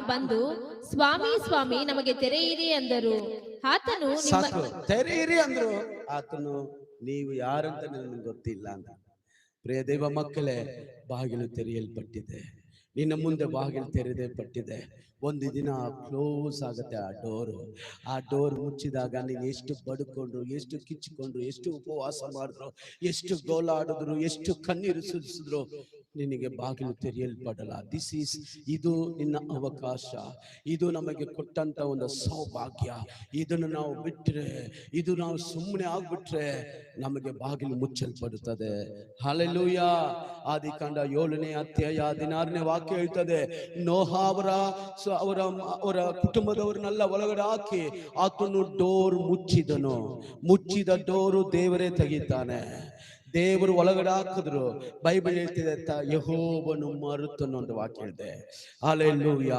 ಬಂದು, ಸ್ವಾಮಿ ಸ್ವಾಮಿ, ನಮಗೆ ತೆರೆಯಿರಿ ಅಂದರು. ಆತನು ಸಾಕು. ತೆರೆಯಿರಿ ಅಂದ್ರು. ಆತನು, ನೀವು ಯಾರಂತ ನನಗೆ ಗೊತ್ತಿಲ್ಲ ಅಂತ ಪ್ರಿಯ ದೇವ ಮಕ್ಕಳೇ, ಬಾಗಿಲು ತೆರೆಯಲ್ಪಟ್ಟಿದೆ. ನಿನ್ನ ಮುಂದೆ ಬಾಗಿಲು ತೆರೆದೇ ಪಟ್ಟಿದೆ ಒಂದು ದಿನ ಕ್ಲೋಸ್ ಆಗುತ್ತೆ ಆ ಡೋರು. ಆ ಡೋರ್ ಮುಚ್ಚಿದಾಗ ನೀನು ಎಷ್ಟು ಬಡ್ಕೊಂಡ್ರು ಎಷ್ಟು ಕಿಚ್ಚಿಕೊಂಡ್ರು, ಎಷ್ಟು ಉಪವಾಸ ಮಾಡಿದ್ರು, ಎಷ್ಟು ಗೋಲಾಡಿದ್ರು, ಎಷ್ಟು ಕಣ್ಣೀರು ಸುರಿಸಿದ್ರು ನಿನಗೆ ಬಾಗಿಲು ತೆರೆಯಲ್ಪಡಲ್ಲ ದಿಸ್ ಈಸ್ ಇದು ನಿನ್ನ ಅವಕಾಶ. ಇದು ನಮಗೆ ಕೊಟ್ಟಂತ ಒಂದು ಸೌಭಾಗ್ಯ. ಇದನ್ನು ನಾವು ಬಿಟ್ಟರೆ ಇದು ನಾವು ಸುಮ್ಮನೆ ಆಗ್ಬಿಟ್ರೆ ನಮಗೆ ಬಾಗಿಲು ಮುಚ್ಚಲ್ಪಡುತ್ತದೆ. ಹಲಲೂಯ ಆದಿ ಕಂಡ ಏಳನೇ ಅಧ್ಯಾಯ ಹದಿನಾರನೇ ವಾಕ್ಯ ಹೇಳ್ತದೆ ನೋಹ ಅವರ ಅವರ ಅವರ ಕುಟುಂಬದವರನ್ನೆಲ್ಲ ಒಳಗಡೆ ಹಾಕಿ ಆತನು ಡೋರ್ ಮುಚ್ಚಿದನು. ಮುಚ್ಚಿದ ಡೋರು ದೇವರೇ ತೆಗಿತಾನೆ ದೇವರು ಒಳಗಡೆ ಹಾಕಿದ್ರು ಬೈಬಲ್ ಹೇಳ್ತಿದೆ ತ- ಯೆಹೋವನು ಮರುತನು ಅಂತ ವಾಕ್ಯ ಹೇಳಿದೆ ಹಾಲೆಲೂಯ